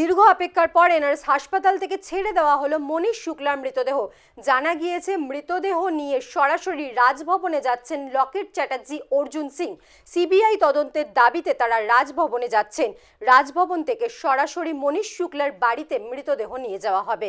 দীর্ঘ অপেক্ষার পর এনআরএস হাসপাতাল থেকে ছেড়ে দেওয়া হলো মনীষ শুক্লার মৃতদেহ। জানা গিয়েছে, মৃতদেহ নিয়ে সরাসরি রাজভবনে যাচ্ছেন লকেট চ্যাটার্জি অর্জুন সিং। সিবিআই তদন্তের দাবিতে তারা রাজভবনে যাচ্ছেন। রাজভবন থেকে সরাসরি মনীষ শুক্লার বাড়িতে মৃতদেহ নিয়ে যাওয়া হবে।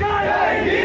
加油